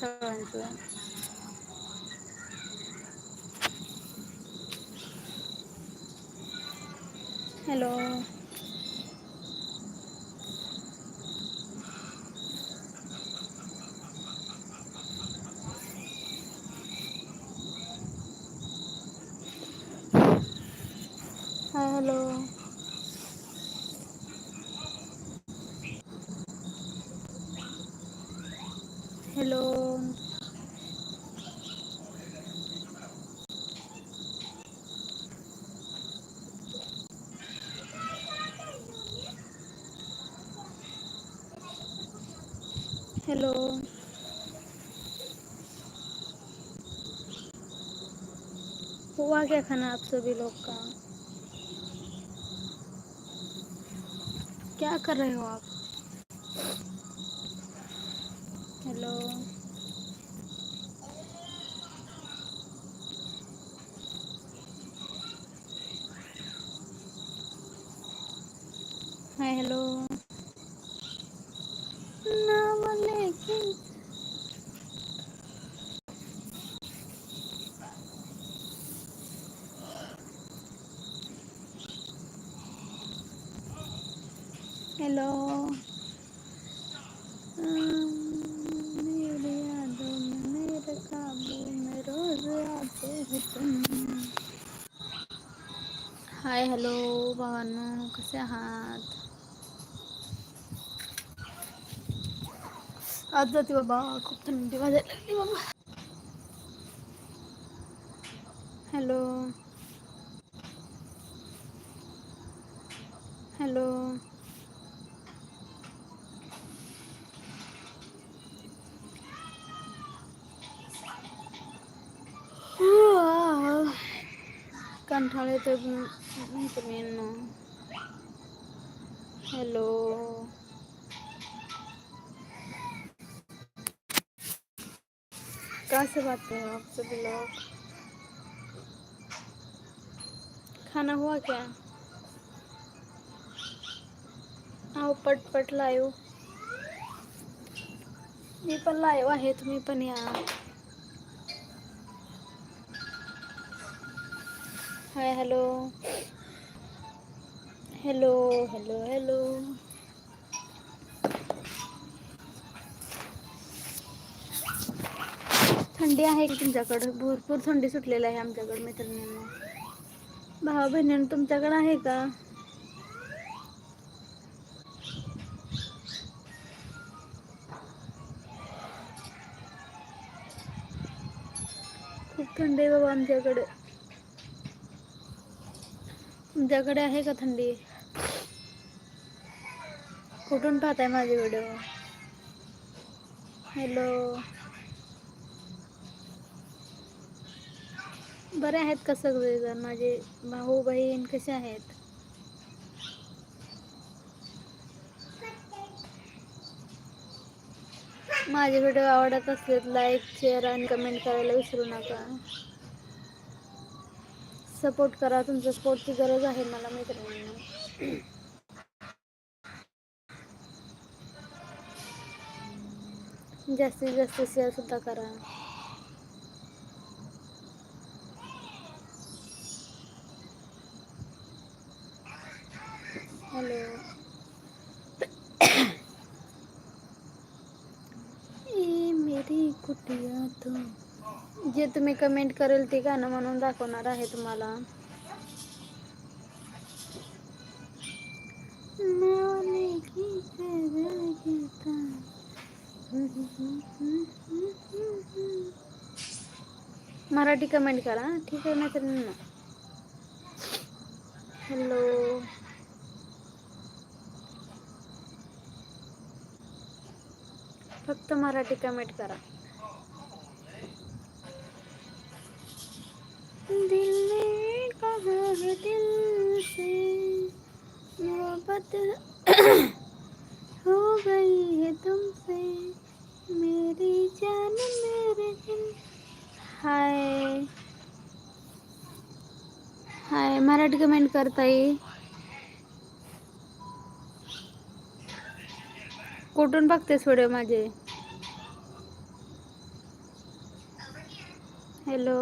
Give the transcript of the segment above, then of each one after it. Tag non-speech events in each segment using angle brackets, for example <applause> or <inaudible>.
सगळ्यांचं hello hi hello हुआ क्या खाना आप सभी लोग का? क्या कर रहे हो आप? हेलो हाय हॅलो हॅलो तुम हाय हॅलो भावांनो. कसे आहात? आज जाते बाबा खूप थंडी वाजायला लागली बाबा हॅलो हॅलो कंठाळ येतोय मैत्रिणींनो हॅलो कैसे बात हैं आप सभी लोग खाना हुआ क्या? आओ पटपट लायो मी पण लायो आहे तुम्ही पण या. Hi hello. Hello hello hello. थंडी आहे की तुमच्याकडे? भरपूर थंडी सुटलेली आहे आमच्याकडे मैत्रिणींना. भावा बहिणी तुमच्याकडे आहे का? खूप थंडी आहे बाबा आमच्याकडे. तुमच्याकडे आहे का थंडी? कुठून पाहताय माझे व्हिडिओ? हॅलो. बरे आहेत का सगळेजण? माझे भाऊ बहीण कसे आहेत? माझे व्हिडिओ आवडत असलेत लाईक शेअर आणि कमेंट करायला विसरू नका. सपोर्ट करा तुमच्या सपोर्टची गरज आहे मला मैत्रिणींना. जास्तीत जास्त शेअर सुद्धा करा हॅलो ए मेरी कुटिया तो जे तुम्ही कमेंट करेल ते गाणं म्हणून दाखवणार आहे तुम्हाला. मराठी कमेंट करा ठीक आहे ना. तर हॅलो फक्त मराठी कमेंट करा. दिल ने कहा है दिल से। मोहब्बत <coughs> हो गई है तुमसे। मेरी जान मेरे दिल। हाय। हाय मराठी कमेंट करता ताई कुठून बघतेस व्हिडिओ माझे? हॅलो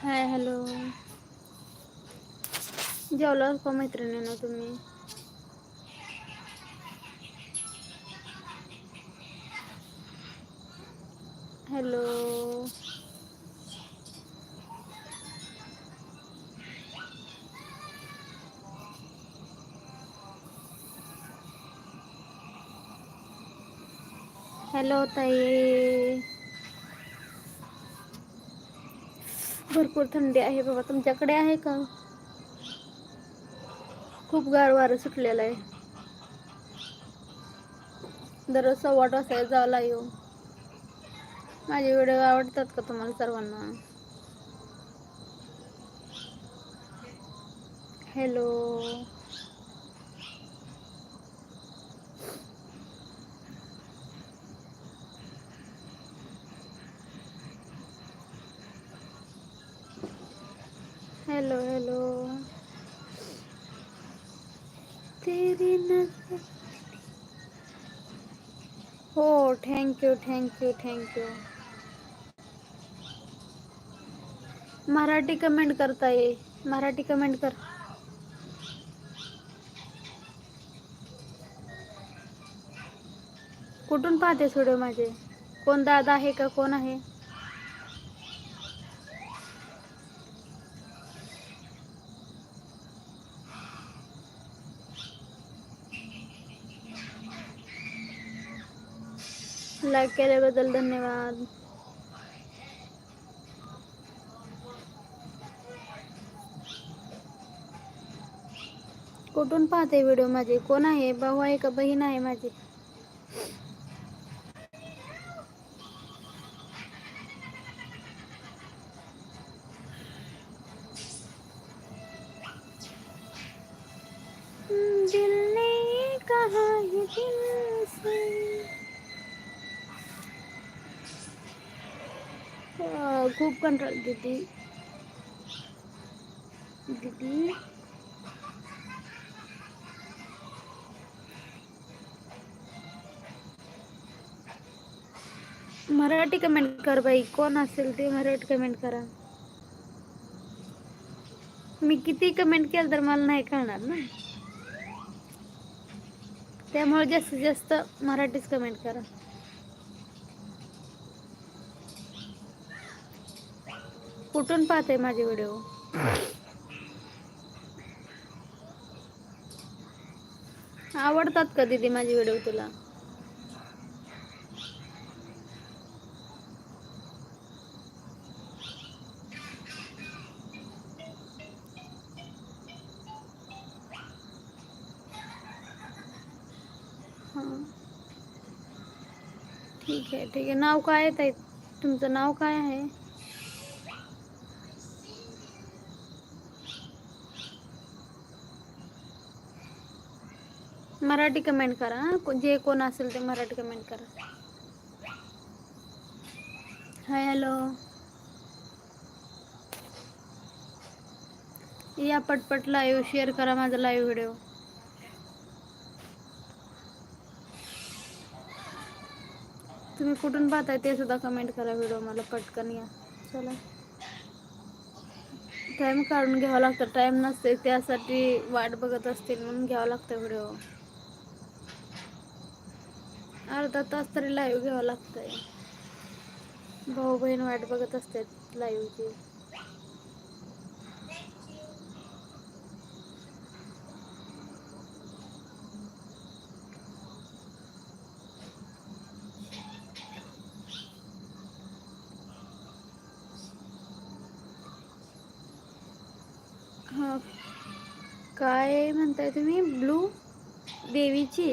हाय हॅलो जेवलात का मैत्रिणीनो तुम्ही हॅलो हॅलो ताई भरपूर थंडी आहे बाबा. तुमच्याकडे आहे का? खूप गार वारं सुटलेलं आहे. दररोज सव्वा वाजता जावं येऊ माझे व्हिडिओ आवडतात का तुम्हाला सर्वांना? हॅलो हॅलो तेरी नजर हो thank you thank you thank you Marathi comment करता ये. मराठी कमेंट कर. कुठून पाहते व्हिडिओ माझे? कोण दादा आहे का? कोण आहे? लाईक केल्याबद्दल धन्यवाद कुठून पाहते व्हिडिओ माझे? कोण आहे? भाऊ आहे का बहीण आहे माझी? दिल ने कहा ये दिल से अं, खूप कंटाळ दीदी दिदी. मराठी कमेंट कर बाई. कोण असेल ते मराठी कमेंट करा. मी किती कमेंट केलं तर मला नाही कळणार ना. त्यामुळे जास्तीत जास्त मराठीच कमेंट करा. कुठून पाहते माझे व्हिडिओ? आवडतात का दीदी माझे व्हिडिओ तुला? ठीक आहे ठीक आहे. नाव काय आहे ताई? तुमचं नाव काय आहे? मराठी कमेंट करा जे कोण असेल ते मराठी कमेंट करा. हाय हॅलो या पटपट लाईव्ह शेअर करा माझा लाईव्ह व्हिडिओ तुम्ही कुठून पाहताय ते सुद्धा कमेंट करा व्हिडिओ मला पटकन या. चला. टाईम काढून घ्यावा लागतं. टाईम नसते त्यासाठी वाट बघत असतील म्हणून घ्यावं लागतं व्हिडिओ अर्धा तास तरी लाईव्ह घ्यावं लागतंय. भाऊ बहीण वाट बघत असते लाईव्हची काय म्हणताय तुम्ही? ब्लू? देवीची?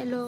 हॅलो